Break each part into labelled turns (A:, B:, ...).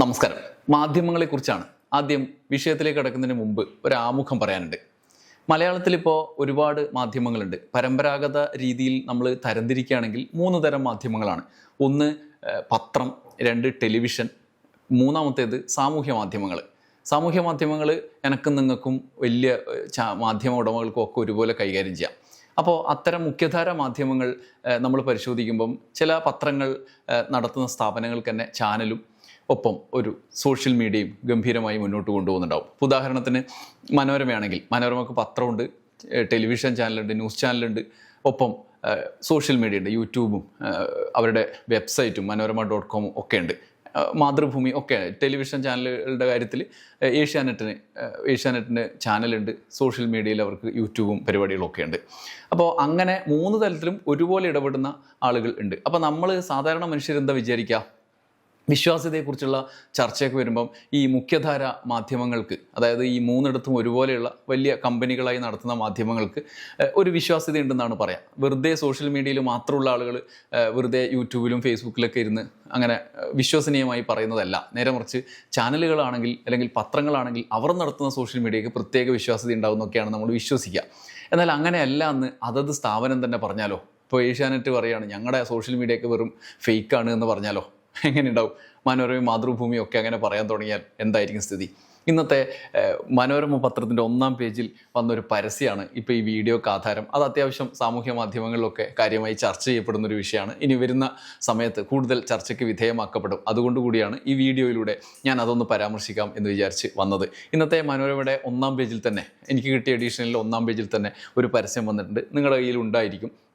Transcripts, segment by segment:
A: നമസ്കാരം. മാധ്യമങ്ങളെക്കുറിച്ചാണ്. ആദ്യം വിഷയത്തിലേക്ക് കടക്കുന്നതിന് മുമ്പ് ഒരു ആമുഖം പറയാനുണ്ട്. മലയാളത്തിൽ ഇപ്പോൾ ഒരുപാട് മാധ്യമങ്ങളുണ്ട്. പരമ്പരാഗത രീതിയിൽ നമ്മൾ തരംതിരിക്കുകയാണെങ്കിൽ മൂന്ന് തരം മാധ്യമങ്ങളാണ്. ഒന്ന് പത്രം രണ്ട് ടെലിവിഷൻ മൂന്നാമത്തേത് സാമൂഹ്യ മാധ്യമങ്ങൾ സാമൂഹ്യ മാധ്യമങ്ങൾ എനക്കും നിങ്ങൾക്കും വലിയ മാധ്യമ ഉടമകൾക്കും ഒക്കെ ഒരുപോലെ കൈകാര്യം ചെയ്യാം. അപ്പോൾ അത്തരം മുഖ്യധാര മാധ്യമങ്ങൾ നമ്മൾ പരിശോധിക്കുമ്പം ചില പത്രങ്ങൾ നടത്തുന്ന സ്ഥാപനങ്ങൾക്ക് തന്നെ ചാനലും ഒപ്പം ഒരു സോഷ്യൽ മീഡിയയും ഗംഭീരമായി മുന്നോട്ട് കൊണ്ടുപോകുന്നുണ്ടാവും. ഉദാഹരണത്തിന് മനോരമയാണെങ്കിൽ മനോരമക്ക് പത്രമുണ്ട് ടെലിവിഷൻ ചാനലുണ്ട് ന്യൂസ് ചാനലുണ്ട് ഒപ്പം സോഷ്യൽ മീഡിയ ഉണ്ട് യൂട്യൂബും അവരുടെ വെബ്സൈറ്റും മനോരമ ഡോട്ട് കോമും ഒക്കെ ഉണ്ട്. മാതൃഭൂമി ഒക്കെ ടെലിവിഷൻ ചാനലുകളുടെ കാര്യത്തിൽ ഏഷ്യാനെറ്റിന് ഏഷ്യാനെറ്റിന്റെ ചാനലുണ്ട് സോഷ്യൽ മീഡിയയിൽ അവർക്ക് യൂട്യൂബും പരിപാടികളൊക്കെ ഉണ്ട്. അപ്പോൾ അങ്ങനെ മൂന്ന് തലത്തിലും ഒരുപോലെ ഇടപെടുന്ന ആളുകൾ ഉണ്ട്. അപ്പോൾ നമ്മൾ സാധാരണ മനുഷ്യരെന്താ വിചാരിക്കുക വിശ്വാസ്യതയെക്കുറിച്ചുള്ള ചർച്ചയൊക്കെ വരുമ്പം ഈ മുഖ്യധാര മാധ്യമങ്ങൾക്ക് അതായത് ഈ മൂന്നിടത്തും ഒരുപോലെയുള്ള വലിയ കമ്പനികളായി നടത്തുന്ന മാധ്യമങ്ങൾക്ക് ഒരു വിശ്വാസ്യത ഉണ്ടെന്നാണ് പറയാം. വെറുതെ സോഷ്യൽ മീഡിയയിൽ മാത്രമുള്ള ആളുകൾ വെറുതെ യൂട്യൂബിലും ഫേസ്ബുക്കിലൊക്കെ ഇരുന്ന് അങ്ങനെ വിശ്വസനീയമായി പറയുന്നതല്ല. നേരെ മറിച്ച് ചാനലുകളാണെങ്കിൽ അല്ലെങ്കിൽ പത്രങ്ങളാണെങ്കിൽ അവർ നടത്തുന്ന സോഷ്യൽ മീഡിയയ്ക്ക് പ്രത്യേക വിശ്വാസ്യത ഉണ്ടാവുന്നൊക്കെയാണ് നമ്മൾ വിശ്വസിക്കുക എന്നാൽ അങ്ങനെയല്ല എന്ന് അതത് സ്ഥാപനം തന്നെ പറഞ്ഞാലോ? ഇപ്പോൾ ഏഷ്യാനെറ്റ് പറയുകയാണ് ഞങ്ങളുടെ സോഷ്യൽ മീഡിയയൊക്കെ വെറും ഫേക്കാണ് എന്ന് പറഞ്ഞാലോ? എങ്ങനെ ഉണ്ടാവും മനോരമയും മാതൃഭൂമിയും ഒക്കെ അങ്ങനെ പറയാൻ തുടങ്ങിയാൽ എന്തായിരിക്കും സ്ഥിതി? ഇന്നത്തെ മനോരമ പത്രത്തിന്റെ ഒന്നാം പേജിൽ വന്നൊരു പരസ്യമാണ് ഇപ്പോൾ ഈ വീഡിയോക്ക് ആധാരം. അത് അത്യാവശ്യം സാമൂഹ്യ മാധ്യമങ്ങളിലൊക്കെ കാര്യമായി ചർച്ച ചെയ്യപ്പെടുന്ന ഒരു വിഷയമാണ്. ഇനി വരുന്ന സമയത്ത് കൂടുതൽ ചർച്ചയ്ക്ക് വിധേയമാക്കപ്പെടും. അതുകൊണ്ട് കൂടിയാണ് ഈ വീഡിയോയിലൂടെ ഞാൻ അതൊന്ന് പരാമർശിക്കാം എന്ന് വിചാരിച്ച് വന്നത്. ഇന്നത്തെ മനോരമയുടെ ഒന്നാം പേജിൽ തന്നെ എനിക്ക് കിട്ടിയ എഡീഷനിൽ ഒന്നാം പേജിൽ തന്നെ ഒരു പരസ്യം വന്നിട്ടുണ്ട്. നിങ്ങളുടെ കയ്യിൽ ഉണ്ടായിരിക്കും.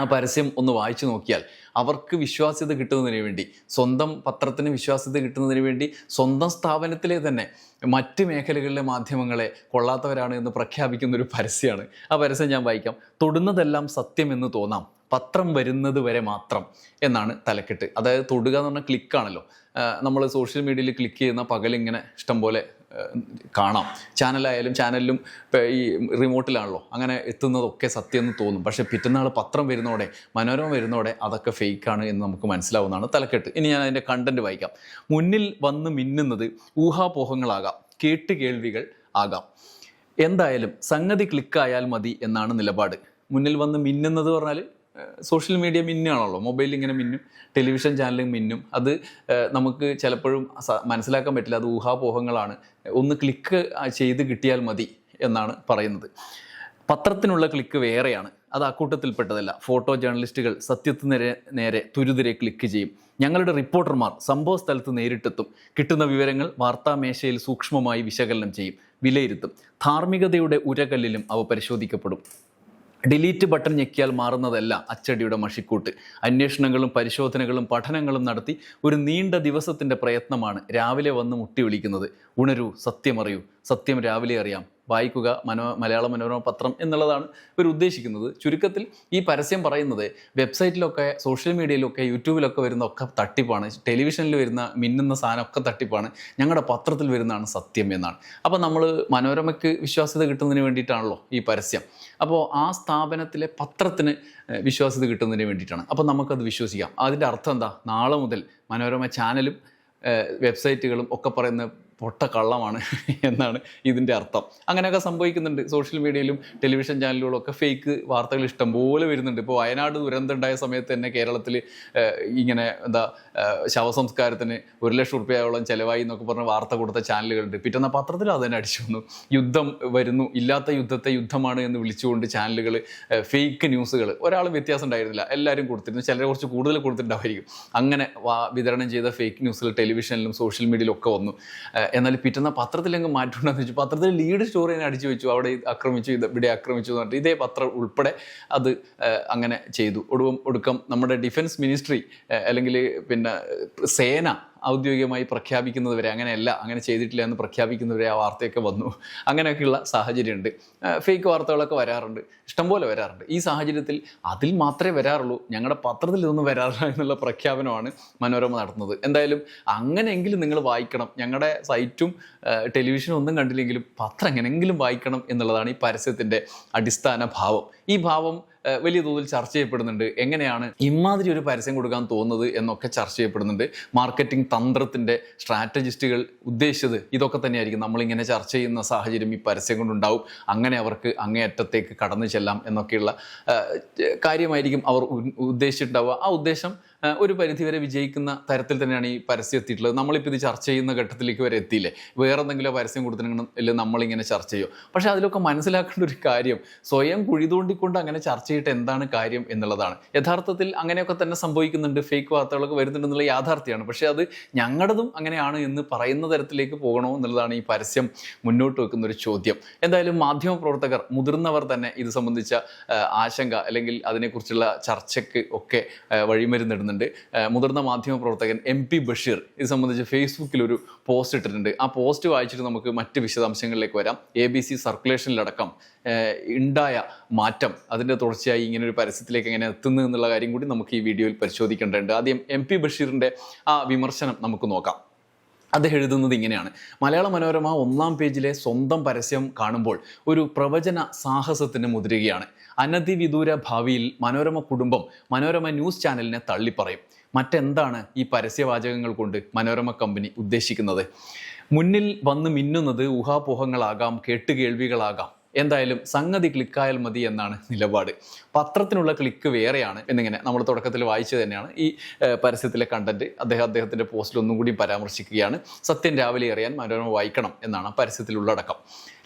A: ആ പരസ്യം ഒന്ന് വായിച്ചു നോക്കിയാൽ അവർക്ക് വിശ്വാസ്യത കിട്ടുന്നതിന് വേണ്ടി സ്വന്തം പത്രത്തിന് വിശ്വാസ്യത കിട്ടുന്നതിന് വേണ്ടി സ്വന്തം സ്ഥാപനത്തിലെ തന്നെ മറ്റ് മേഖലകളിലെ മാധ്യമങ്ങളെ കൊള്ളാത്തവരാണ് എന്ന് പ്രഖ്യാപിക്കുന്ന ഒരു പരസ്യമാണ് ആ പരസ്യം ഞാൻ വായിക്കാം. തൊടുന്നതെല്ലാം സത്യമെന്ന് തോന്നാം. പത്രം വരുന്നത് വരെ മാത്രം എന്നാണ് തലക്കെട്ട്. അതായത് തൊടുക എന്ന് പറഞ്ഞാൽ ക്ലിക്കാണല്ലോ നമ്മൾ സോഷ്യൽ മീഡിയയിൽ ക്ലിക്ക് ചെയ്യുന്ന പകലിങ്ങനെ ഇഷ്ടംപോലെ കാണാം. ചാനലായാലും ചാനലിലും ഈ റിമോട്ടിലാണല്ലോ. അങ്ങനെ എത്തുന്നതൊക്കെ സത്യം എന്ന് തോന്നും. പക്ഷേ പിറ്റന്നാൾ പത്രം വരുന്നോടെ മനോരമ വരുന്നോടെ അതൊക്കെ ഫേക്കാണ് എന്ന് നമുക്ക് മനസ്സിലാവുന്നതാണ് തലക്കെട്ട്. ഇനി ഞാൻ അതിന്റെ കണ്ടന്റ് വായിക്കാം. മുന്നിൽ വന്ന് മിന്നുന്നത് ഊഹാപോഹങ്ങളാകാം കേട്ട് കേൾവികൾ ആകാം. എന്തായാലും സംഗതി ക്ലിക്കായാൽ മതി എന്നാണ് നിലപാട്. മുന്നിൽ വന്ന് മിന്നുന്നത് പറഞ്ഞാൽ സോഷ്യൽ മീഡിയ മിന്നാണല്ലോ മൊബൈൽ ഇങ്ങനെ മിന്നും ടെലിവിഷൻ ചാനലും മിന്നും. അത് നമുക്ക് ചിലപ്പോഴും മനസ്സിലാക്കാൻ പറ്റില്ല. അത് ഊഹാപോഹങ്ങളാണ്. ഒന്ന് ക്ലിക്ക് ചെയ്ത് കിട്ടിയാൽ മതി എന്നാണ് പറയുന്നത്. പത്രത്തിനുള്ള ക്ലിക്ക് വേറെയാണ്. അത് അക്കൂട്ടത്തിൽപ്പെട്ടതല്ല ഫോട്ടോ ജേർണലിസ്റ്റുകൾ സത്യത്തിന് നേരെ നേരെ തുരുതിരെ ക്ലിക്ക് ചെയ്യും. ഞങ്ങളുടെ റിപ്പോർട്ടർമാർ സംഭവ സ്ഥലത്ത് നേരിട്ടെത്തും. കിട്ടുന്ന വിവരങ്ങൾ വാർത്താമേശയിൽ സൂക്ഷ്മമായി വിശകലനം ചെയ്യും. വിലയിരുത്തും. ധാർമ്മികതയുടെ ഉരകല്ലിലും അവ പരിശോധിക്കപ്പെടും. ഡിലീറ്റ് ബട്ടൺ ഞെക്കിയാൽ മാറുന്നതല്ല അച്ചടിയുടെ മഷിക്കൂട്ട്. അന്വേഷണങ്ങളും പരിശോധനകളും പഠനങ്ങളും നടത്തി ഒരു നീണ്ട ദിവസത്തിന്റെ പ്രയത്നമാണ് രാവിലെ വന്ന് മുട്ടി വിളിക്കുന്നത്. ഉണരൂ സത്യമറിയൂ. സത്യം രാവിലെ അറിയാം. വായിക്കുക മനോ മലയാള മനോരമ പത്രം എന്നുള്ളതാണ് ഇവർ ഉദ്ദേശിക്കുന്നത്. ചുരുക്കത്തിൽ ഈ പരസ്യം പറയുന്നത് വെബ്സൈറ്റിലൊക്കെ സോഷ്യൽ മീഡിയയിലൊക്കെ യൂട്യൂബിലൊക്കെ വരുന്ന ഒക്കെ തട്ടിപ്പാണ്. ടെലിവിഷനിൽ വരുന്ന മിന്നുന്ന സാധനമൊക്കെ തട്ടിപ്പാണ്. ഞങ്ങളുടെ പത്രത്തിൽ വരുന്നതാണ് സത്യം എന്നാണ്. അപ്പോൾ നമ്മൾ മനോരമയ്ക്ക് വിശ്വാസ്യത കിട്ടുന്നതിന് വേണ്ടിയിട്ടാണല്ലോ ഈ പരസ്യം. അപ്പോൾ ആ സ്ഥാപനത്തിലെ പത്രത്തിന് വിശ്വാസ്യത കിട്ടുന്നതിന് വേണ്ടിയിട്ടാണ്. അപ്പോൾ നമുക്കത് വിശ്വസിക്കാം. അതിന്റെ അർത്ഥം എന്താ? നാളെ മുതൽ മനോരമ ചാനലും വെബ്സൈറ്റുകളും ഒക്കെ പറയുന്ന പൊട്ട കള്ളമാണ് എന്നാണ് ഇതിന്റെ അർത്ഥം. അങ്ങനെയൊക്കെ സംഭവിക്കുന്നുണ്ട്. സോഷ്യൽ മീഡിയയിലും ടെലിവിഷൻ ചാനലുകളും ഒക്കെ ഫേക്ക് വാർത്തകൾ ഇഷ്ടം പോലെ വരുന്നുണ്ട്. ഇപ്പോൾ വയനാട് ദുരന്തം ഉണ്ടായ സമയത്ത് തന്നെ കേരളത്തിൽ ഇങ്ങനെ എന്താ ശവസംസ്കാരത്തിന് ഒരു ലക്ഷം റുപ്യയോളം ചിലവായി എന്നൊക്കെ പറഞ്ഞ് വാർത്ത കൊടുത്ത ചാനലുകളുണ്ട്. പിറ്റന്ന പത്രത്തിൽ അത് തന്നെ അടിച്ചു വന്നു. യുദ്ധം വരുന്നു. ഇല്ലാത്ത യുദ്ധത്തെ യുദ്ധമാണ് എന്ന് വിളിച്ചുകൊണ്ട് ചാനലുകൾ ഫേക്ക് ന്യൂസുകൾ. ഒരാളും വ്യത്യാസം ഉണ്ടായിരുന്നില്ല. എല്ലാവരും കൊടുത്തിരുന്നു. ചിലരെ കുറച്ച് കൂടുതൽ കൊടുത്തിട്ടുണ്ടായിരിക്കും അങ്ങനെ വിതരണം ചെയ്ത ഫേക്ക് ന്യൂസുകൾ ടെലിവിഷനിലും സോഷ്യൽ മീഡിയയിലും ഒക്കെ വന്നു. എന്നാൽ പിറ്റുന്ന പത്രത്തിലെങ്കിലും മാറ്റുണ്ടെന്ന് വെച്ചു. പത്രത്തിൽ ലീഡ് സ്റ്റോറി തന്നെ അടിച്ചു വെച്ചു. അവിടെ ആക്രമിച്ചു ഇത് ഇവിടെ ആക്രമിച്ചു എന്ന് പറഞ്ഞിട്ട് ഇതേ പത്രം ഉൾപ്പെടെ അത് അങ്ങനെ ചെയ്തു. ഒടുവും ഒടുക്കം നമ്മുടെ ഡിഫൻസ് മിനിസ്ട്രി അല്ലെങ്കിൽ പിന്നെ സേന ഔദ്യോഗികമായി പ്രഖ്യാപിക്കുന്നതുവരെ അങ്ങനെയല്ല അങ്ങനെ ചെയ്തിട്ടില്ല എന്ന് പ്രഖ്യാപിക്കുന്നവരെ ആ വാർത്തയൊക്കെ വന്നു. അങ്ങനെയൊക്കെയുള്ള സാഹചര്യമുണ്ട്. ഫേക്ക് വാർത്തകളൊക്കെ വരാറുണ്ട്. ഇഷ്ടംപോലെ വരാറുണ്ട്. ഈ സാഹചര്യത്തിൽ അതിൽ മാത്രമേ വരാറുള്ളൂ. ഞങ്ങളുടെ പത്രത്തിൽ ഇതൊന്നും വരാറില്ല എന്നുള്ള പ്രഖ്യാപനമാണ് മനോരമ നടത്തുന്നത്. എന്തായാലും അങ്ങനെയെങ്കിലും നിങ്ങൾ വായിക്കണം. ഞങ്ങളുടെ സൈറ്റും ടെലിവിഷനും ഒന്നും കണ്ടില്ലെങ്കിലും പത്രം എങ്ങനെയെങ്കിലും വായിക്കണം എന്നുള്ളതാണ് ഈ പരസ്യത്തിന്റെ അടിസ്ഥാന ഭാവം. ഈ ഭാവം വലിയ തോതിൽ ചർച്ച ചെയ്യപ്പെടുന്നുണ്ട്. എങ്ങനെയാണ് ഇമാതിരി ഒരു പരസ്യം കൊടുക്കാൻ തോന്നുന്നത് എന്നൊക്കെ ചർച്ച ചെയ്യപ്പെടുന്നുണ്ട്. മാർക്കറ്റിംഗ് തന്ത്രത്തിന്റെ സ്ട്രാറ്റജിസ്റ്റുകൾ ഉദ്ദേശിച്ചത് ഇതൊക്കെ തന്നെയായിരിക്കും. നമ്മളിങ്ങനെ ചർച്ച ചെയ്യുന്ന സാഹചര്യം ഈ പരസ്യം കൊണ്ടുണ്ടാവും. അങ്ങനെ അവർക്ക് അങ്ങേയറ്റത്തേക്ക് കടന്നു ചെല്ലാം എന്നൊക്കെയുള്ള കാര്യമായിരിക്കും അവർ ഉദ്ദേശിച്ചിട്ടുണ്ടാവുക. ആ ഉദ്ദേശം ഒരു പരിധിവരെ വിജയിക്കുന്ന തരത്തിൽ തന്നെയാണ് ഈ പരസ്യം എത്തിയിട്ടുള്ളത്. നമ്മളിപ്പോൾ ഇത് ചർച്ച ചെയ്യുന്ന ഘട്ടത്തിലേക്ക് വരെ എത്തിയില്ലേ? വേറെ എന്തെങ്കിലും പരസ്യം കൊടുത്തിട്ടുണ്ടെങ്കിൽ നമ്മളിങ്ങനെ ചർച്ച ചെയ്യും. പക്ഷേ അതിലൊക്കെ മനസ്സിലാക്കേണ്ട ഒരു കാര്യം സ്വയം കുഴി തോണ്ടിക്കൊണ്ട് അങ്ങനെ ചർച്ച ചെയ്തിട്ട് എന്താണ് കാര്യം എന്നുള്ളതാണ്. യഥാർത്ഥത്തിൽ അങ്ങനെയൊക്കെ തന്നെ സംഭവിക്കുന്നുണ്ട്. ഫേക്ക് വാർത്തകളൊക്കെ വരുന്നുണ്ടെന്നുള്ള യാഥാർത്ഥ്യമാണ്. പക്ഷേ അത് ഞങ്ങളുടേതും അങ്ങനെയാണ് എന്ന് പറയുന്ന തരത്തിലേക്ക് പോകണോ എന്നുള്ളതാണ് ഈ പരസ്യം മുന്നോട്ട് വെക്കുന്ന ഒരു ചോദ്യം. എന്തായാലും മാധ്യമ പ്രവർത്തകർ മുതിർന്നവർ തന്നെ ഇത് സംബന്ധിച്ച ആശങ്ക അല്ലെങ്കിൽ അതിനെക്കുറിച്ചുള്ള ചർച്ചയ്ക്ക് ഒക്കെ ആ, വഴിമരുന്നിടുന്നുണ്ട് ആ, മുതിർന്ന മാധ്യമ പ്രവർത്തകൻ എം പി ബഷീർ ഇത് സംബന്ധിച്ച് ഫേസ്ബുക്കിൽ ഒരു പോസ്റ്റ് ഇട്ടിട്ടുണ്ട്. ആ പോസ്റ്റ് വായിച്ചിട്ട് നമുക്ക് മറ്റ് വിശദാംശങ്ങളിലേക്ക് വരാം. എ ബി സി സർക്കുലേഷനിലടക്കം ഉണ്ടായ മാറ്റം അതിന്റെ തുടർച്ചയായി ഇങ്ങനെ ഒരു പരസ്യത്തിലേക്ക് എങ്ങനെ എത്തുന്നു എന്നുള്ള കാര്യം കൂടി നമുക്ക് ഈ വീഡിയോയിൽ പരിശോധിക്കേണ്ടതുണ്ട്. ആദ്യം എം പി ബഷീറിന്റെ ആ വിമർശനം നമുക്ക് നോക്കാം. അദ്ദേഹം എഴുതുന്നത് ഇങ്ങനെയാണ്. മലയാള മനോരമ ഒന്നാം പേജിലെ സ്വന്തം പരസ്യം കാണുമ്പോൾ ഒരു പ്രവചന സാഹസത്തിന് മുതിരുകയാണ്. അനധിവിദൂര ഭാവിയിൽ മനോരമ കുടുംബം മനോരമ ന്യൂസ് ചാനലിനെ തള്ളിപ്പറയും. മറ്റെന്താണ് ഈ പരസ്യവാചകങ്ങൾ കൊണ്ട് മനോരമ കമ്പനി ഉദ്ദേശിക്കുന്നത്? മുന്നിൽ വന്ന് മിന്നുന്നത് ഊഹാപോഹങ്ങളാകാം കേട്ടുകേൾവികളാകാം. എന്തായാലും സംഗതി ക്ലിക്കായാൽ മതി എന്നാണ് നിലപാട്. പത്രത്തിനുള്ള ക്ലിക്ക് വേറെയാണ് എന്നിങ്ങനെ നമ്മൾ തുടക്കത്തിൽ വായിച്ചു തന്നെയാണ്. ഈ പരസ്യത്തിലെ കണ്ടന്റ് അദ്ദേഹം അദ്ദേഹത്തിന്റെ പോസ്റ്റിൽ ഒന്നും കൂടി പരാമർശിക്കുകയാണ്. സത്യം രാവിലെ അറിയാൻ മനോരമ വായിക്കണം എന്നാണ് പരസ്യത്തിലുള്ളടക്കം.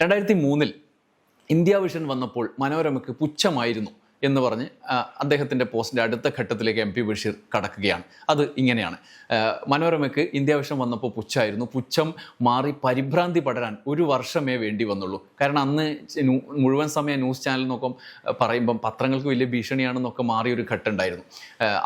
A: രണ്ടായിരത്തി മൂന്നിൽ ഇന്ത്യ വിഷൻ വന്നപ്പോൾ മനോരമയ്ക്ക് പുച്ഛമായിരുന്നു എന്ന് പറഞ്ഞ് അദ്ദേഹത്തിന്റെ പോസ്റ്റിന്റെ അടുത്ത ഘട്ടത്തിലേക്ക് എം പി ബഷീർ കടക്കുകയാണ്. അത് ഇങ്ങനെയാണ്. മനോരമയ്ക്ക് ഇന്ത്യ വിഷൻ വന്നപ്പോൾ പുച്ഛമായിരുന്നു. പുച്ഛം മാറി പരിഭ്രാന്തി പടരാൻ ഒരു വർഷമേ വേണ്ടി വന്നുള്ളൂ. കാരണം അന്ന് മുഴുവൻ സമയം ന്യൂസ് ചാനൽ നോക്കം പറയുമ്പം പത്രങ്ങൾക്ക് വലിയ ഭീഷണിയാണെന്നൊക്കെ മാറിയ ഒരു ഘട്ടം ഉണ്ടായിരുന്നു.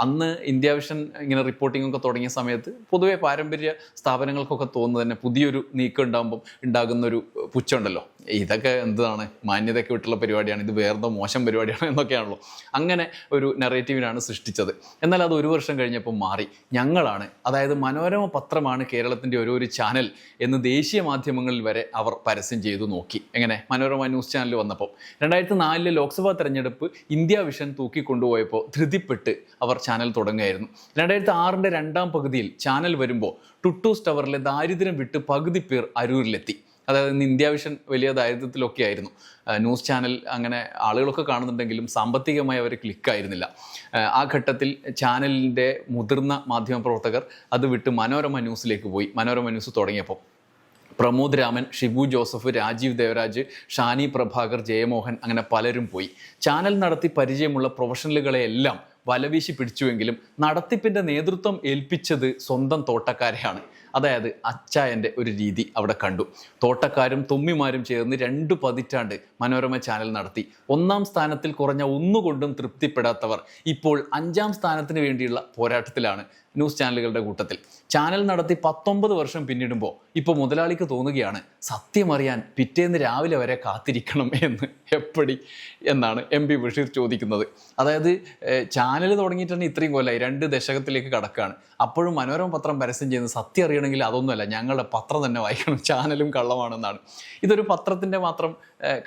A: അന്ന് ഇന്ത്യ വിഷൻ ഇങ്ങനെ റിപ്പോർട്ടിംഗ് ഒക്കെ തുടങ്ങിയ സമയത്ത് പൊതുവേ പാരമ്പര്യ സ്ഥാപനങ്ങൾക്കൊക്കെ തോന്നുന്നത് തന്നെ പുതിയൊരു നീക്കം ഉണ്ടാകുമ്പം ഉണ്ടാകുന്നൊരു പുച്ഛമുണ്ടല്ലോ ഇതൊക്കെ എന്താണ്? മാന്യതയ്ക്ക് വിട്ടുള്ള പരിപാടിയാണ്. ഇത് വേറെന്തോ മോശം പരിപാടിയാണ് എന്നൊക്കെയാണല്ലോ. അങ്ങനെ ഒരു നെറേറ്റീവിനാണ് സൃഷ്ടിച്ചത്. എന്നാൽ അത് ഒരു വർഷം കഴിഞ്ഞപ്പോൾ മാറി. ഞങ്ങളാണ് അതായത് മനോരമ പത്രമാണ് കേരളത്തിന്റെ ഓരോ ഒരു ചാനൽ എന്ന് ദേശീയ മാധ്യമങ്ങളിൽ വരെ അവർ പരസ്യം ചെയ്തു നോക്കി. എങ്ങനെ? മനോരമ ന്യൂസ് ചാനൽ വന്നപ്പോൾ. രണ്ടായിരത്തി നാലിലെ ലോക്സഭാ തെരഞ്ഞെടുപ്പ് ഇന്ത്യ വിഷൻ തൂക്കിക്കൊണ്ടുപോയപ്പോൾ ധൃതിപ്പെട്ട് അവർ ചാനൽ തുടങ്ങുകയായിരുന്നു. രണ്ടായിരത്തി ആറിന്റെ രണ്ടാം പകുതിയിൽ ചാനൽ വരുമ്പോൾ ടുട്ടൂസ് ടവറിലെ ദാരിദ്ര്യം വിട്ട് പകുതി പേർ അരൂരിലെത്തി. അതായത് ഇന്ന് ഇന്ത്യ വിഷൻ വലിയ ദാരിദ്ര്യത്തിലൊക്കെ ആയിരുന്നു. ന്യൂസ് ചാനൽ അങ്ങനെ ആളുകളൊക്കെ കാണുന്നുണ്ടെങ്കിലും സാമ്പത്തികമായി അവർ ക്ലിക്കായിരുന്നില്ല. ആ, ഘട്ടത്തിൽ ചാനലിന്റെ മുതിർന്ന മാധ്യമപ്രവർത്തകർ അത് വിട്ട് മനോരമ ന്യൂസിലേക്ക് പോയി. മനോരമ ന്യൂസ് തുടങ്ങിയപ്പോൾ പ്രമോദ് രാമൻ ഷിബു ജോസഫ് രാജീവ് ദേവരാജ് ഷാനി പ്രഭാകർ ജയമോഹൻ അങ്ങനെ പലരും പോയി. ചാനൽ നടത്തി പരിചയമുള്ള പ്രൊഫഷണലുകളെയെല്ലാം വലവീശി പിടിച്ചുവെങ്കിലും നടത്തിപ്പിന്റെ നേതൃത്വം ഏൽപ്പിച്ചത് സ്വന്തം തോട്ടക്കാരെയാണ്. അതായത് അച്ചായന്റെ ഒരു രീതി അവിടെ കണ്ടു. തോട്ടക്കാരും തുമ്മിമാരും ചേർന്ന് രണ്ട് പതിറ്റാണ്ട് മനോരമ ചാനൽ നടത്തി. ഒന്നാം സ്ഥാനത്തിൽ കുറഞ്ഞ ഒന്നുകൊണ്ടും തൃപ്തിപ്പെടാത്തവർ ഇപ്പോൾ അഞ്ചാം സ്ഥാനത്തിന് വേണ്ടിയുള്ള പോരാട്ടത്തിലാണ് ന്യൂസ് ചാനലുകളുടെ കൂട്ടത്തിൽ. ചാനൽ നടത്തി പത്തൊമ്പത് വർഷം പിന്നിടുമ്പോൾ ഇപ്പോൾ മുതലാളിക്ക് തോന്നുകയാണ് സത്യമറിയാൻ പിറ്റേന്ന് രാവിലെ വരെ കാത്തിരിക്കണം എന്ന്. എപ്പടി? എന്നാണ് എം പി ബഷീർ ചോദിക്കുന്നത്. അതായത് ചാനൽ തുടങ്ങിയിട്ട് തന്നെ ഇത്രയും കൊല്ലമായി രണ്ട് ദശകത്തിലേക്ക് കടക്കുകയാണ് അപ്പോഴും മനോരമ പത്രം പരസ്യം ചെയ്യുന്നത് സത്യം അറിയണമെങ്കിൽ അതൊന്നുമല്ല. ഞങ്ങളുടെ പത്രം തന്നെ വായിക്കണം. ചാനലും കള്ളമാണെന്നാണ്. ഇതൊരു പത്രത്തിന്റെ മാത്രം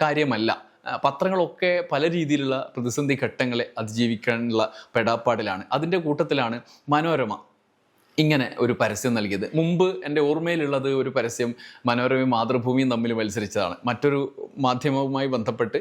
A: കാര്യമല്ല. പത്രങ്ങളൊക്കെ പല രീതിയിലുള്ള പ്രതിസന്ധി ഘട്ടങ്ങളെ അതിജീവിക്കാനുള്ള പെടാപ്പാടിലാണ്. അതിന്റെ കൂട്ടത്തിലാണ് മനോരമ. ഇങ്ങനെ ഒരു പരസ്യം നൽകിയത്. മുമ്പ് എന്റെ ഓർമ്മയിലുള്ളത് ഒരു പരസ്യം മനോരമയും മാതൃഭൂമിയും തമ്മിൽ മത്സരിച്ചതാണ്. മറ്റൊരു മാധ്യമവുമായി ബന്ധപ്പെട്ട്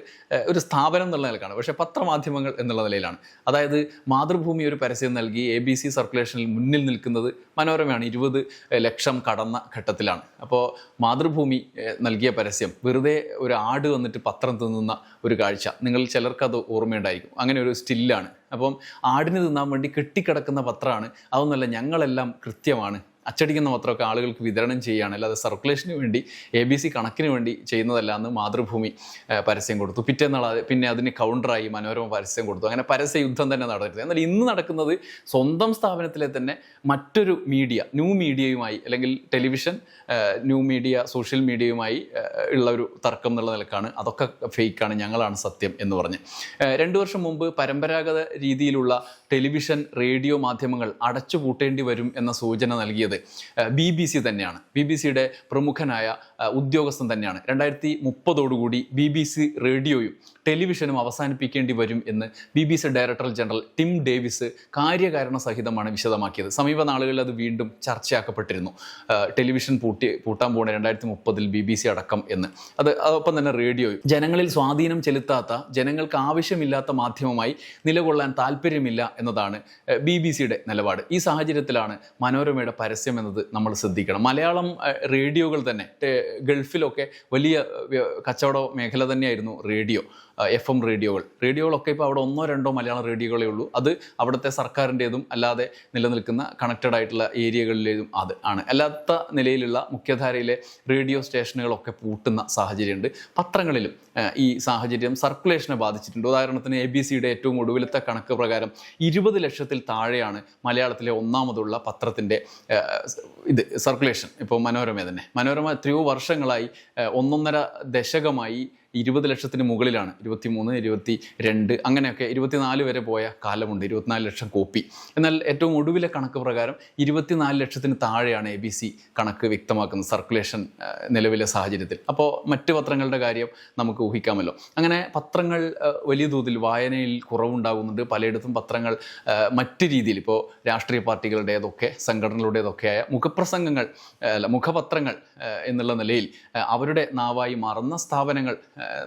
A: ഒരു സ്ഥാപനം എന്നുള്ള നിലക്കാണ്. പക്ഷേ പത്രമാധ്യമങ്ങൾ എന്നുള്ള നിലയിലാണ്. അതായത് മാതൃഭൂമി ഒരു പരസ്യം നൽകി എ ബി സി സർക്കുലേഷനിൽ മുന്നിൽ നിൽക്കുന്നത് മനോരമയാണ്. ഇരുപത് ലക്ഷം കടന്ന ഘട്ടത്തിലാണ്. അപ്പോൾ മാതൃഭൂമി നൽകിയ പരസ്യം വെറുതെ ഒരു ആട് വന്നിട്ട് പത്രം തിന്നുന്ന ഒരു കാഴ്ച. നിങ്ങൾ ചിലർക്കത് ഓർമ്മയുണ്ടായിരിക്കും. അങ്ങനെ ഒരു സ്റ്റില്ലാണ് അപ്പം ആടിന് തിന്നാൻ വേണ്ടി കെട്ടിക്കിടക്കുന്ന പത്രമാണ് അതൊന്നുമല്ല ഞങ്ങളെല്ലാം കൃത്യമാണ്. അച്ചടിക്കുന്ന മാത്രമൊക്കെ ആളുകൾക്ക് വിതരണം ചെയ്യുകയാണ്. അല്ലാതെ സർക്കുലേഷന് വേണ്ടി എ ബി സി കണക്കിന് വേണ്ടി ചെയ്യുന്നതല്ല എന്ന് മാതൃഭൂമി പരസ്യം കൊടുത്തു. പിറ്റേന്നാൾ പിന്നെ അതിന് കൗണ്ടറായി മനോരമ പരസ്യം കൊടുത്തു. അങ്ങനെ പരസ്യ യുദ്ധം തന്നെ നടക്കരുത് എന്നാൽ ഇന്ന് നടക്കുന്നത് സ്വന്തം സ്ഥാപനത്തിലെ തന്നെ മറ്റൊരു മീഡിയ ന്യൂ മീഡിയയുമായി അല്ലെങ്കിൽ ടെലിവിഷൻ ന്യൂ മീഡിയ സോഷ്യൽ മീഡിയയുമായി ഉള്ള ഒരു തർക്കം എന്നുള്ള നിലക്കാണ് അതൊക്കെ ഫേക്കാണ് ഞങ്ങളാണ് സത്യം എന്ന് പറഞ്ഞ്. രണ്ടു വർഷം മുമ്പ് പരമ്പരാഗത രീതിയിലുള്ള ടെലിവിഷൻ റേഡിയോ മാധ്യമങ്ങൾ അടച്ചുപൂട്ടേണ്ടി വരും എന്ന സൂചന നൽകിയത് ബി ബി സി തന്നെയാണ്. ബി ബി സിയുടെ പ്രമുഖനായ ഉദ്യോഗസ്ഥൻ തന്നെയാണ്. രണ്ടായിരത്തി മുപ്പതോടുകൂടി ബി ബി സി റേഡിയോയും ടെലിവിഷനും അവസാനിപ്പിക്കേണ്ടി വരും എന്ന് B B C director general Tim Davis കാര്യകാരണ സഹിതമാണ് വിശദമാക്കിയത്. സമീപ നാളുകളിൽ അത് വീണ്ടും ചർച്ചയാക്കപ്പെട്ടിരുന്നു. ടെലിവിഷൻ പൂട്ടി പൂട്ടാൻ പോകുന്ന രണ്ടായിരത്തി മുപ്പതിൽ ബി ബി സി അടക്കം എന്ന്. അത് അതോടൊപ്പം തന്നെ റേഡിയോയും. ജനങ്ങളിൽ സ്വാധീനം ചെലുത്താത്ത ജനങ്ങൾക്ക് ആവശ്യമില്ലാത്ത മാധ്യമമായി നിലകൊള്ളാൻ താല്പര്യമില്ല എന്നതാണ് ബി ബി സിയുടെ നിലപാട്. ഈ സാഹചര്യത്തിലാണ് മനോരമയുടെ പരസ്യം എന്നത് നമ്മൾ ശ്രദ്ധിക്കണം. മലയാളം റേഡിയോകൾ തന്നെ ഗൾഫിലൊക്കെ വലിയ കച്ചവട മേഖല തന്നെയായിരുന്നു റേഡിയോ. F M radios. റേഡിയോകളൊക്കെ ഇപ്പോൾ അവിടെ ഒന്നോ രണ്ടോ മലയാളം റേഡിയോകളേ ഉള്ളൂ. അത് അവിടുത്തെ സർക്കാരിന്റെതും അല്ലാതെ നിലനിൽക്കുന്ന കണക്റ്റഡ് ആയിട്ടുള്ള ഏരിയകളിലേതും അത് ആണ്. അല്ലാത്ത നിലയിലുള്ള മുഖ്യധാരയിലെ റേഡിയോ സ്റ്റേഷനുകളൊക്കെ പൂട്ടുന്ന സാഹചര്യമുണ്ട്. പത്രങ്ങളിലും ഈ സാഹചര്യം സർക്കുലേഷനെ ബാധിച്ചിട്ടുണ്ട്. ഉദാഹരണത്തിന് എ ബി സിയുടെ ഏറ്റവും ഒടുവിലത്തെ കണക്ക് പ്രകാരം ഇരുപത് ലക്ഷത്തിൽ താഴെയാണ് മലയാളത്തിലെ ഒന്നാമതുള്ള പത്രത്തിന്റെ ഇത് സർക്കുലേഷൻ. ഇപ്പോൾ മനോരമ തന്നെ. മനോരമ എത്രയോ വർഷങ്ങളായി ഒന്നൊന്നര ദശകമായി ഇരുപത് ലക്ഷത്തിന് മുകളിലാണ്. ഇരുപത്തി മൂന്ന് ഇരുപത്തി രണ്ട് അങ്ങനെയൊക്കെ ഇരുപത്തിനാല് വരെ പോയ കാലമുണ്ട്. ഇരുപത്തിനാല് ലക്ഷം കോപ്പി. എന്നാൽ ഏറ്റവും ഒടുവിലെ കണക്ക് പ്രകാരം ഇരുപത്തിനാല് ലക്ഷത്തിന് താഴെയാണ് എ ബി സി കണക്ക് വ്യക്തമാക്കുന്നത്. സർക്കുലേഷൻ നിലവിലെ സാഹചര്യത്തിൽ. അപ്പോൾ മറ്റ് പത്രങ്ങളുടെ കാര്യം നമുക്ക് ഊഹിക്കാമല്ലോ. അങ്ങനെ പത്രങ്ങൾ വലിയ തോതിൽ വായനയിൽ കുറവുണ്ടാകുന്നുണ്ട്. പലയിടത്തും പത്രങ്ങൾ മറ്റ് രീതിയിൽ ഇപ്പോൾ രാഷ്ട്രീയ പാർട്ടികളുടേതൊക്കെ സംഘടനകളുടേതൊക്കെയായ മുഖപ്രസംഗങ്ങൾ അല്ല മുഖപത്രങ്ങൾ എന്നുള്ള നിലയിൽ അവരുടെ നാവായി മറന്ന സ്ഥാപനങ്ങൾ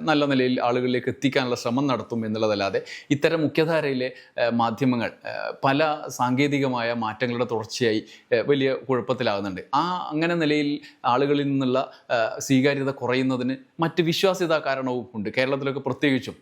A: നല്ല നിലയിൽ ആളുകളിലേക്ക് എത്തിക്കാനുള്ള ശ്രമം നടത്തും എന്നുള്ളതല്ലാതെ ഇത്തരം മുഖ്യധാരയിലെ മാധ്യമങ്ങൾ പല സാങ്കേതികമായ മാറ്റങ്ങളുടെ തുടർച്ചയായി വലിയ കുഴപ്പത്തിലാകുന്നുണ്ട്. ആ അങ്ങനെ നിലയിൽ ആളുകളിൽ നിന്നുള്ള സ്വീകാര്യത കുറയുന്നതിന് മറ്റ് വിശ്വാസ്യത കാരണവും ഉണ്ട്. കേരളത്തിലൊക്കെ പ്രത്യേകിച്ചും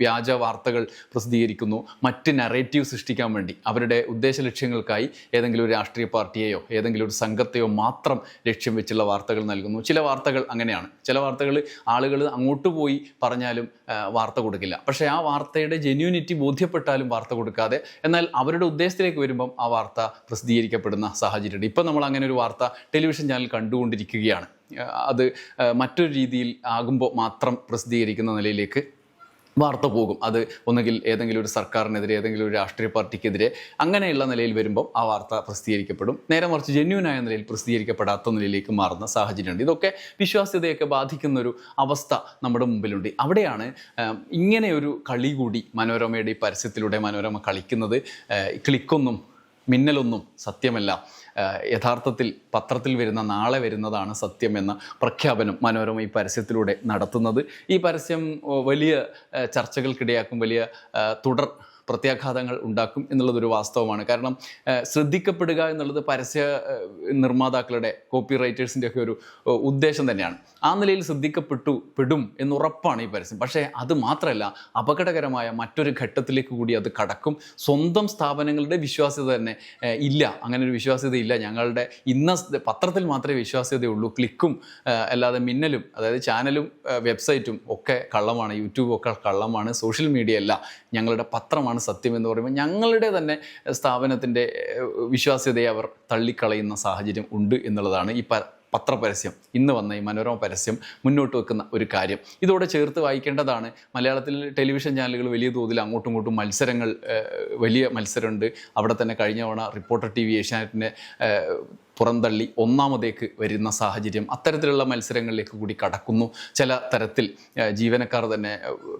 A: വ്യാജ വാർത്തകൾ പ്രസിദ്ധീകരിക്കുന്നു. മറ്റ് നറേറ്റീവ് സൃഷ്ടിക്കാൻ വേണ്ടി അവരുടെ ഉദ്ദേശ ലക്ഷ്യങ്ങൾക്കായി ഏതെങ്കിലും ഒരു രാഷ്ട്രീയ പാർട്ടിയെയോ ഏതെങ്കിലും ഒരു സംഘത്തെയോ മാത്രം ലക്ഷ്യം വെച്ചുള്ള വാർത്തകൾ നൽകുന്നു. ചില വാർത്തകൾ അങ്ങനെയാണ്. ചില വാർത്തകൾ ആളുകൾ അങ്ങോട്ട് പോയി പറഞ്ഞാലും വാർത്ത കൊടുക്കില്ല. പക്ഷേ ആ വാർത്തയുടെ ജെന്യൂനിറ്റി ബോധ്യപ്പെട്ടാലും വാർത്ത കൊടുക്കാതെ എന്നാൽ അവരുടെ ഉദ്ദേശത്തിലേക്ക് വരുമ്പം ആ വാർത്ത പ്രസിദ്ധീകരിക്കപ്പെടുന്ന സാഹചര്യമുണ്ട്. ഇപ്പം നമ്മൾ അങ്ങനെ ഒരു വാർത്ത ടെലിവിഷൻ ചാനൽ കണ്ടുകൊണ്ടിരിക്കുകയാണ്. അത് മറ്റൊരു രീതിയിൽ ആകുമ്പോൾ മാത്രം പ്രസിദ്ധീകരിക്കുന്ന നിലയിലേക്ക് വാർത്ത പോകും. അത് ഒന്നുകിൽ ഏതെങ്കിലും ഒരു സർക്കാരിനെതിരെ ഏതെങ്കിലും ഒരു രാഷ്ട്രീയ പാർട്ടിക്കെതിരെ അങ്ങനെയുള്ള നിലയിൽ വരുമ്പോൾ ആ വാർത്ത പ്രസിദ്ധീകരിക്കപ്പെടും. നേരെ മറിച്ച് ജെന്യൂനായ നിലയിൽ പ്രസിദ്ധീകരിക്കപ്പെടാത്ത നിലയിലേക്ക് മാറുന്ന സാഹചര്യമുണ്ട്. ഇതൊക്കെ വിശ്വാസ്യതയൊക്കെ ബാധിക്കുന്ന ഒരു അവസ്ഥ നമ്മുടെ മുമ്പിലുണ്ട്. അവിടെയാണ് ഇങ്ങനെയൊരു കളി കൂടി മനോരമയുടെ ഈ പരസ്യത്തിലൂടെ മനോരമ കളിക്കുന്നത് ക്ലിക്കൊന്നും മിന്നലൊന്നും സത്യമല്ല. യഥാർത്ഥത്തിൽ പത്രത്തിൽ വരുന്ന നാളെ വരുന്നതാണ് സത്യം എന്ന പ്രഖ്യാപനം മനോരമ ഈ പരസ്യത്തിലൂടെ നടത്തുന്നത്. ഈ പരസ്യം വലിയ ചർച്ചകൾക്കിടയാക്കും വലിയ തുടർ പ്രത്യാഘാതങ്ങൾ ഉണ്ടാക്കും എന്നുള്ളതൊരു വാസ്തവമാണ്. കാരണം ശ്രദ്ധിക്കപ്പെടുക എന്നുള്ളത് പരസ്യ നിർമ്മാതാക്കളുടെ കോപ്പി റൈറ്റേഴ്സിന്റെ ഒക്കെ ഒരു ഉദ്ദേശം തന്നെയാണ്. ആ നിലയിൽ ശ്രദ്ധിക്കപ്പെട്ടു പെടും എന്നുറപ്പാണ് ഈ പരസ്യം. പക്ഷേ അത് മാത്രമല്ല അപകടകരമായ മറ്റൊരു ഘട്ടത്തിലേക്ക് കൂടി അത് കടക്കും. സ്വന്തം സ്ഥാപനങ്ങളുടെ വിശ്വാസ്യത തന്നെ ഇല്ല. അങ്ങനെ ഒരു വിശ്വാസ്യത ഇല്ല ഞങ്ങളുടെ ഇന്ന പത്രത്തിൽ മാത്രമേ വിശ്വാസ്യതയുള്ളൂ. ക്ലിക്കും അല്ലാതെ മിന്നലും അതായത് ചാനലും വെബ്സൈറ്റും ഒക്കെ കള്ളമാണ്. യൂട്യൂബും ഒക്കെ കള്ളമാണ്. സോഷ്യൽ മീഡിയ അല്ല ഞങ്ങളുടെ പത്രമാണ് സത്യം എന്ന് പറയുമ്പോൾ ഞങ്ങളുടെ തന്നെ സ്ഥാപനത്തിന്റെ വിശ്വാസ്യതയെ അവർ തള്ളിക്കളയുന്ന സാഹചര്യം ഉണ്ട് എന്നുള്ളതാണ് ഈ പത്രപരസ്യം. ഇന്ന് വന്ന ഈ മനോരമ പരസ്യം മുന്നോട്ട് വെക്കുന്ന ഒരു കാര്യം. ഇതോടെ ചേർത്ത് വായിക്കേണ്ടതാണ് മലയാളത്തിൽ ടെലിവിഷൻ ചാനലുകൾ വലിയ തോതിൽ അങ്ങോട്ടും ഇങ്ങോട്ടും മത്സരങ്ങൾ വലിയ മത്സരമുണ്ട്. അവിടെ തന്നെ കഴിഞ്ഞ തവണ റിപ്പോർട്ടർ ടി വി ഏഷ്യാനെറ്റിനെ ഏഹ്, പുറന്തള്ളി ഒന്നാമതേക്ക് വരുന്ന സാഹചര്യം അത്തരത്തിലുള്ള മത്സരങ്ങളിലേക്ക് കൂടി കടക്കുന്നു. ചില തരത്തിൽ ജീവനക്കാർ തന്നെ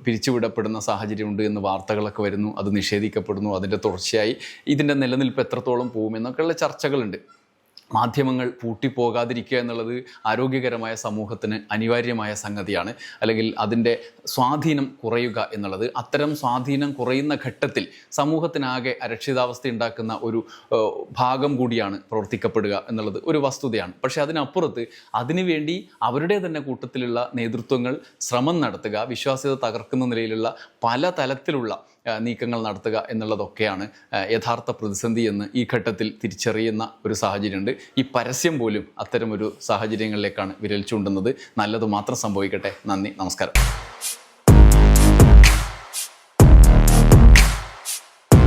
A: പിരിച്ചുവിടപ്പെടുന്ന സാഹചര്യമുണ്ട് എന്ന് വാർത്തകളൊക്കെ വരുന്നു. അത് നിഷേധിക്കപ്പെടുന്നു. അതിന്റെ തുടർച്ചയായി ഇതിന്റെ നിലനിൽപ്പ് എത്രത്തോളം പോകുമെന്നൊക്കെയുള്ള ചർച്ചകളുണ്ട്. മാധ്യമങ്ങൾ പൂട്ടിപ്പോകാതിരിക്കുക എന്നുള്ളത് ആരോഗ്യകരമായ സമൂഹത്തിന് അനിവാര്യമായ സംഗതിയാണ്. അല്ലെങ്കിൽ അതിന്റെ സ്വാധീനം കുറയുക എന്നുള്ളത് അത്തരം സ്വാധീനം കുറയുന്ന ഘട്ടത്തിൽ സമൂഹത്തിനാകെ അരക്ഷിതാവസ്ഥ ഉണ്ടാക്കുന്ന ഒരു ഭാഗം കൂടിയാണ് പ്രവർത്തിക്കപ്പെടുക എന്നുള്ളത് ഒരു വസ്തുതയാണ്. പക്ഷേ അതിനപ്പുറത്ത് അതിനുവേണ്ടി അവരുടെ തന്നെ കൂട്ടത്തിലുള്ള നേതൃത്വങ്ങൾ ശ്രമം നടത്തുക വിശ്വാസ്യത തകർക്കുന്ന നിലയിലുള്ള പല തലത്തിലുള്ള നീക്കങ്ങൾ നടത്തുക എന്നുള്ളതൊക്കെയാണ് യഥാർത്ഥ പ്രതിസന്ധി എന്ന് ഈ ഘട്ടത്തിൽ തിരിച്ചറിയുന്ന ഒരു സാഹചര്യമുണ്ട്. ഈ പരസ്യം പോലും അത്തരമൊരു സാഹചര്യങ്ങളിലേക്കാണ് വിരൽ ചൂണ്ടുന്നത്. നല്ലത് മാത്രം സംഭവിക്കട്ടെ. നന്ദി. നമസ്കാരം.